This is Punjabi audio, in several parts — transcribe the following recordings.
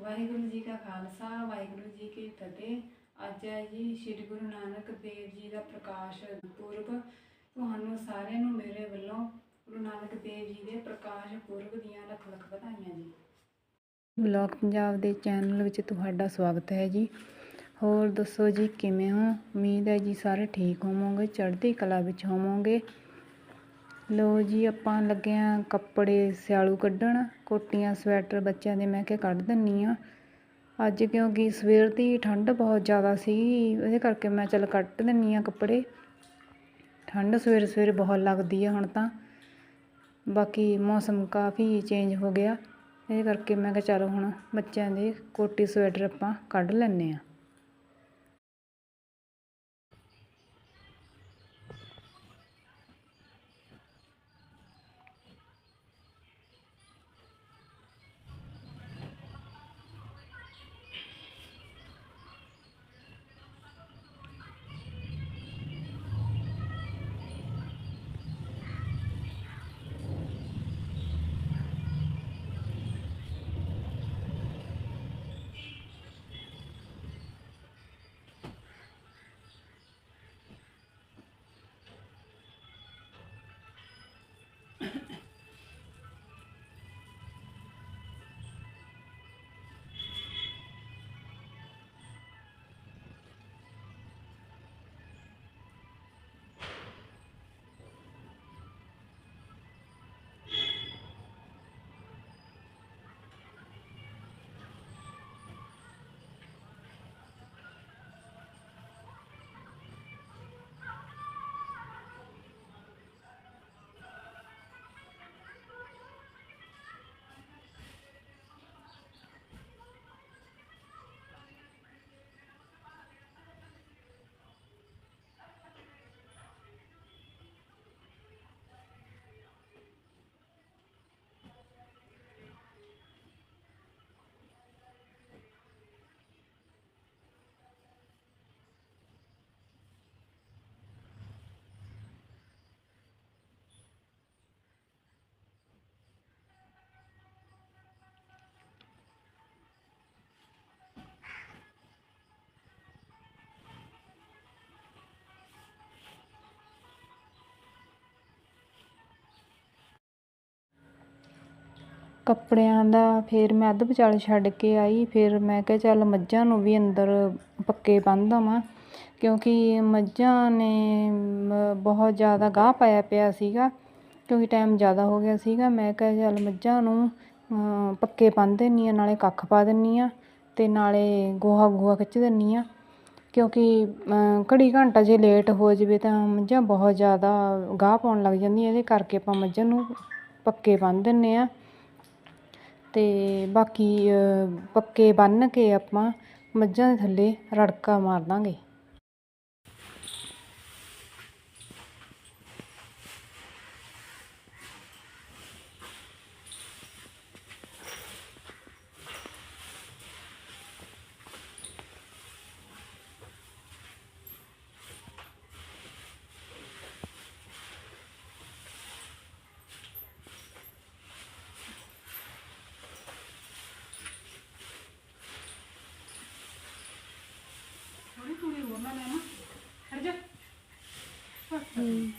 ਵਾਹਿਗੁਰੂ ਜੀ ਕਾ ਖਾਲਸਾ, ਵਾਹਿਗੁਰੂ ਜੀ ਕੀ ਫਤਿਹ। ਅੱਜ ਹੈ ਜੀ ਸ੍ਰੀ ਗੁਰੂ ਨਾਨਕ ਦੇਵ ਜੀ ਦਾ ਪ੍ਰਕਾਸ਼ ਪੁਰਬ। ਤੁਹਾਨੂੰ ਸਾਰਿਆਂ ਨੂੰ ਮੇਰੇ ਵੱਲੋਂ ਗੁਰੂ ਨਾਨਕ ਦੇਵ ਜੀ ਦੇ ਪ੍ਰਕਾਸ਼ ਪੁਰਬ ਦੀਆਂ ਲੱਖ ਲੱਖ ਵਧਾਈਆਂ ਜੀ। ਬਲੌਗ ਪੰਜਾਬ ਦੇ ਚੈਨਲ ਵਿੱਚ ਤੁਹਾਡਾ ਸਵਾਗਤ ਹੈ ਜੀ। ਹੋਰ ਦੱਸੋ ਜੀ, ਕਿਵੇਂ ਹੋ? ਉਮੀਦ ਹੈ ਜੀ ਸਾਰੇ ਠੀਕ ਹੋਵੋਗੇ, ਚੜ੍ਹਦੀ ਕਲਾ ਵਿੱਚ ਹੋਵੋਗੇ। ਲਓ ਜੀ, ਆਪਾਂ ਲੱਗੇ ਆਂ ਕੱਪੜੇ ਸਿਆਲੂ ਕੱਢਣ। ਕੋਟੀਆਂ, ਸਵੈਟਰ ਬੱਚਿਆਂ ਦੇ ਮੈਂ ਕਿਹਾ ਕੱਢ ਦਿੰਨੀ ਆ। ਅੱਜ ਕਿਉਂਕਿ ਸਵੇਰ ਦੀ ਠੰਡ ਬਹੁਤ ਜ਼ਿਆਦਾ ਸੀ ਇਹਦੇ ਕਰਕੇ ਮੈਂ ਚੱਲ ਕੱਢ ਦਿੰਨੀ ਆ ਕੱਪੜੇ। ਠੰਡ ਸਵੇਰੇ ਸਵੇਰੇ ਬਹੁਤ ਲੱਗਦੀ ਆ ਹੁਣ ਤਾਂ। ਬਾਕੀ ਮੌਸਮ ਕਾਫੀ ਚੇਂਜ ਹੋ ਗਿਆ। ਇਹਦੇ ਕਰਕੇ ਮੈਂ ਕਿਹਾ ਚਲੋ ਹੁਣ ਬੱਚਿਆਂ ਦੇ ਕੋਟੀ, ਸਵੈਟਰ ਆਪਾਂ ਕੱਢ ਲੈਂਦੇ ਆ। ਕੱਪੜਿਆਂ ਦਾ, ਫਿਰ ਮੈਂ ਅੱਧ ਵਿਚਾਲੇ ਛੱਡ ਕੇ ਆਈ, ਫਿਰ ਮੈਂ ਕਿਹਾ ਚੱਲ ਮੱਝਾਂ ਨੂੰ ਵੀ ਅੰਦਰ ਪੱਕੇ ਬੰਨ੍ਹ ਦੇਵਾਂ, ਕਿਉਂਕਿ ਮੱਝਾਂ ਨੇ ਬਹੁਤ ਜ਼ਿਆਦਾ ਗਾਹ ਪਾਇਆ ਪਿਆ ਸੀਗਾ, ਕਿਉਂਕਿ ਟਾਈਮ ਜ਼ਿਆਦਾ ਹੋ ਗਿਆ ਸੀਗਾ, ਮੈਂ ਕਿਹਾ ਚੱਲ ਮੱਝਾਂ ਨੂੰ ਪੱਕੇ ਬੰਨ੍ਹ ਦਿੰਦੀ ਹਾਂ, ਨਾਲੇ ਕੱਖ ਪਾ ਦਿੰਦੀ ਹਾਂ ਅਤੇ ਨਾਲੇ ਗੋਹਾ ਗੂਹਾ ਖਿੱਚ ਦਿੰਦੀ ਹਾਂ, ਕਿਉਂਕਿ ਘੜੀ ਘੰਟਾ ਜੇ ਲੇਟ ਹੋ ਜਾਵੇ ਤਾਂ ਮੱਝਾਂ ਬਹੁਤ ਜ਼ਿਆਦਾ ਗਾਹ ਪਾਉਣ ਲੱਗ ਜਾਂਦੀਆਂ, ਇਹਦੇ ਕਰਕੇ ਆਪਾਂ ਮੱਝਾਂ ਨੂੰ ਪੱਕੇ ਬੰਨ੍ਹ ਦਿੰਦੇ ਹਾਂ। ਅਤੇ ਬਾਕੀ ਪੱਕੇ ਬੰਨ੍ਹ ਕੇ ਆਪਾਂ ਮੱਝਾਂ ਦੇ ਥੱਲੇ ਰੜਕਾ ਮਾਰ ਦਾਂਗੇ। 음.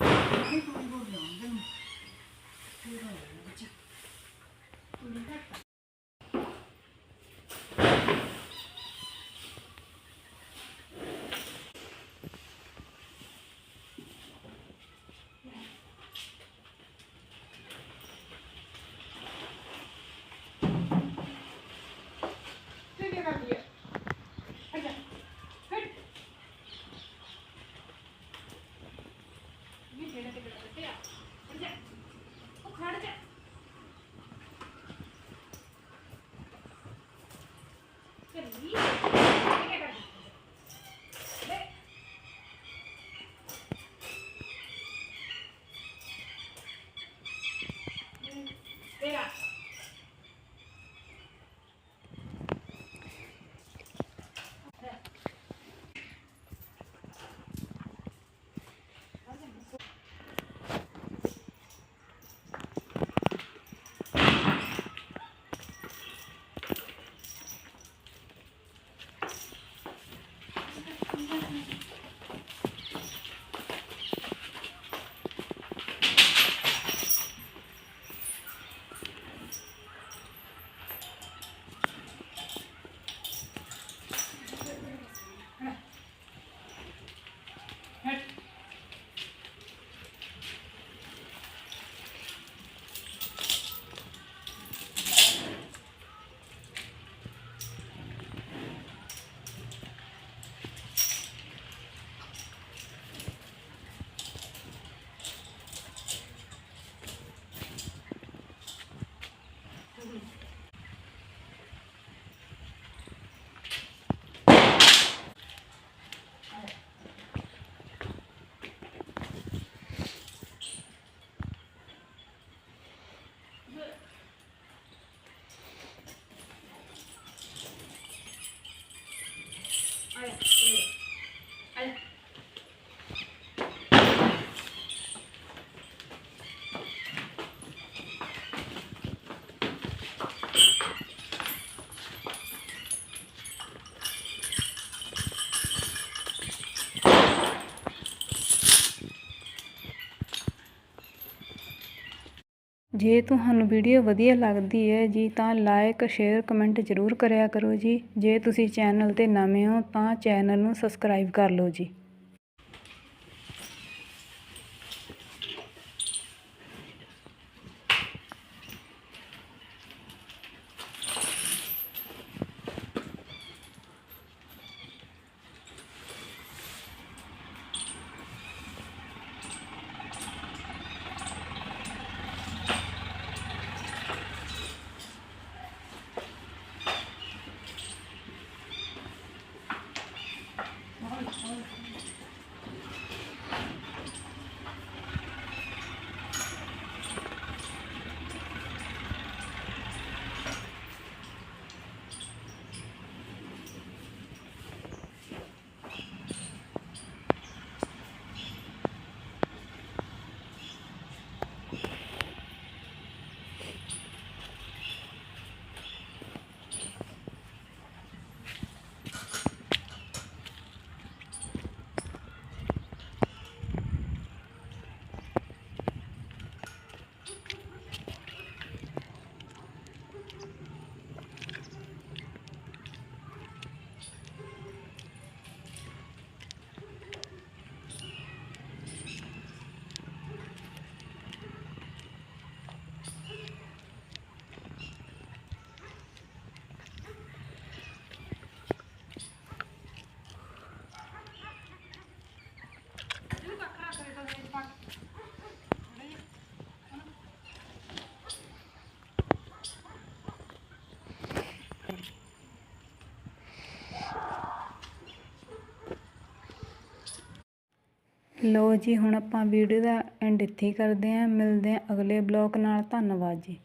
ਜੇ ਤੁਹਾਨੂੰ ਵੀਡੀਓ ਵਧੀਆ ਲੱਗਦੀ ਹੈ ਜੀ, ਤਾਂ ਲਾਈਕ ਸ਼ੇਅਰ ਕਮੈਂਟ ਜ਼ਰੂਰ ਕਰਿਆ ਕਰੋ ਜੀ। ਜੇ ਤੁਸੀਂ ਚੈਨਲ ਤੇ ਨਵੇਂ ਹੋ, ਤਾਂ ਚੈਨਲ ਨੂੰ ਸਬਸਕ੍ਰਾਈਬ ਕਰ ਲਓ ਜੀ। ਲੋ ਜੀ, ਹੁਣ ਆਪਾਂ ਵੀਡੀਓ ਦਾ ਐਂਡ ਇੱਥੇ ਹੀ ਕਰਦੇ ਹਾਂ। ਮਿਲਦੇ ਹਾਂ ਅਗਲੇ ਬਲੌਗ ਨਾਲ। ਧੰਨਵਾਦ ਜੀ।